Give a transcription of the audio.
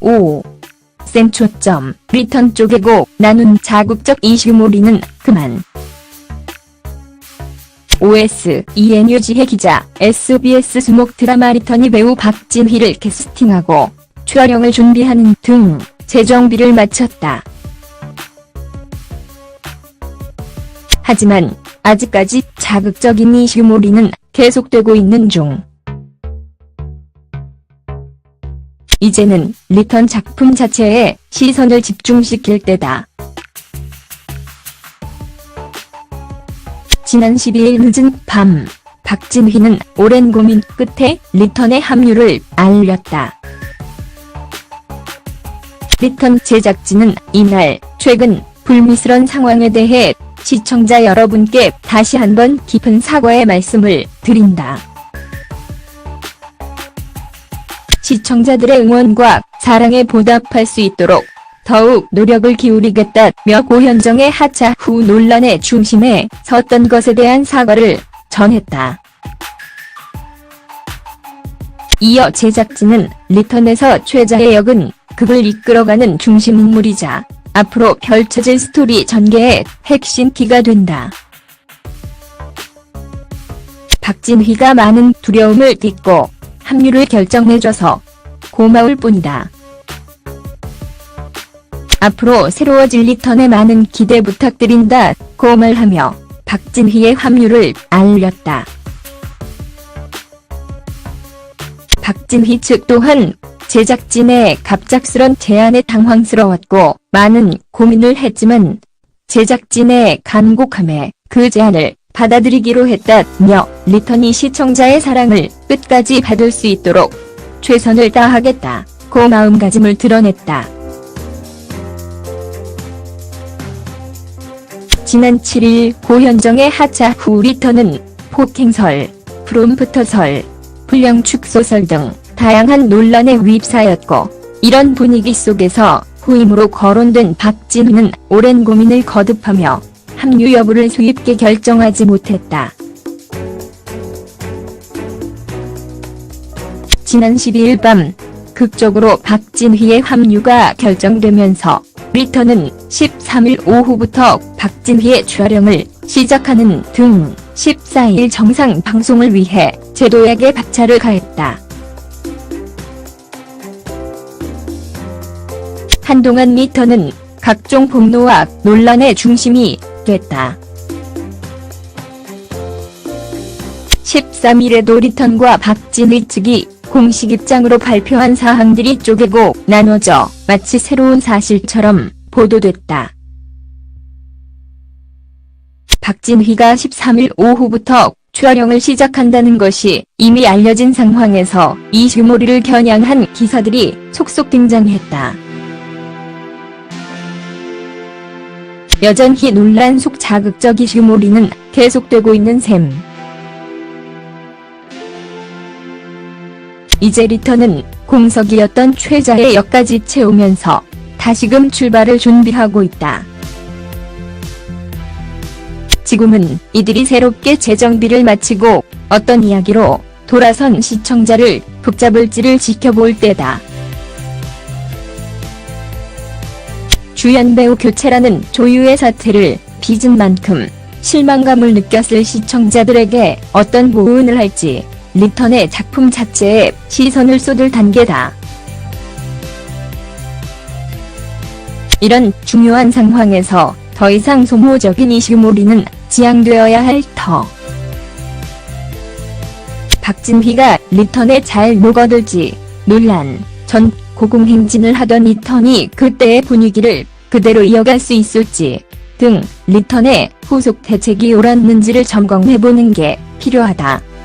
오. 센초점, 리턴 쪼개고 나눈 자극적 이슈몰이는 그만. OS, 이엔유지혜 기자, SBS 수목 드라마 리턴이 배우 박진희를 캐스팅하고 촬영을 준비하는 등 재정비를 마쳤다. 하지만 아직까지 자극적인 이슈몰이는 계속되고 있는 중. 이제는 리턴 작품 자체에 시선을 집중시킬 때다. 지난 12일 늦은 밤, 박진휘는 오랜 고민 끝에 리턴의 합류를 알렸다. 리턴 제작진은 이날 최근 불미스런 상황에 대해 시청자 여러분께 다시 한번 깊은 사과의 말씀을 드린다. 시청자들의 응원과 사랑에 보답할 수 있도록 더욱 노력을 기울이겠다며 고현정의 하차 후 논란의 중심에 섰던 것에 대한 사과를 전했다. 이어 제작진은 리턴에서 최자의 역은 극을 이끌어가는 중심 인물이자 앞으로 펼쳐질 스토리 전개의 핵심 키가 된다. 박진휘가 많은 두려움을 딛고 합류를 결정해줘서 고마울 뿐이다. 앞으로 새로워질 리턴에 많은 기대 부탁드린다 고 말하며 박진희의 합류를 알렸다. 박진희 측 또한 제작진의 갑작스런 제안에 당황스러웠고 많은 고민을 했지만 제작진의 간곡함에 그 제안을 받아들이기로 했다며 리턴이 시청자의 사랑을 끝까지 받을 수 있도록 최선을 다하겠다 고 마음가짐을 드러냈다. 지난 7일 고현정의 하차 후 리턴은 폭행설, 프롬프터설, 불량축소설 등 다양한 논란에 휩싸였고 이런 분위기 속에서 후임으로 거론된 박진우는 오랜 고민을 거듭하며 합류 여부를 수입게 결정하지 못했다. 지난 12일 밤 극적으로 박진휘의 합류가 결정되면서 리턴은 13일 오후부터 박진휘의 촬영을 시작하는 등 14일 정상 방송을 위해 제도약에 박차를 가했다. 한동안 리턴은 각종 폭로와 논란의 중심이 됐다. 13일에 도 리턴과 박진희 측이 공식 입장으로 발표한 사항들이 쪼개고 나눠져 마치 새로운 사실처럼 보도됐다. 박진휘가 13일 오후부터 촬영을 시작한다는 것이 이미 알려진 상황에서 이슈몰이를 겨냥한 기사들이 속속 등장했다. 여전히 논란 속 자극적 이 슈몰이는 계속되고 있는 셈. 이제 리턴은 공석이었던 최자의 역까지 채우면서 다시금 출발을 준비하고 있다. 지금은 이들이 새롭게 재정비를 마치고 어떤 이야기로 돌아선 시청자를 붙잡을지를 지켜볼 때다. 주연 배우 교체라는 조유의 사태를 빚은 만큼 실망감을 느꼈을 시청자들에게 어떤 보은을 할지 리턴의 작품 자체에 시선을 쏟을 단계다. 이런 중요한 상황에서 더 이상 소모적인 이슈몰이는 지양되어야 할 터. 박진휘가 리턴에 잘 녹아들지 논란 전 고공행진을 하던 리턴이 그때의 분위기를 그대로 이어갈 수 있을지 등 리턴의 후속 대책이 옳았는지를 점검해보는 게 필요하다.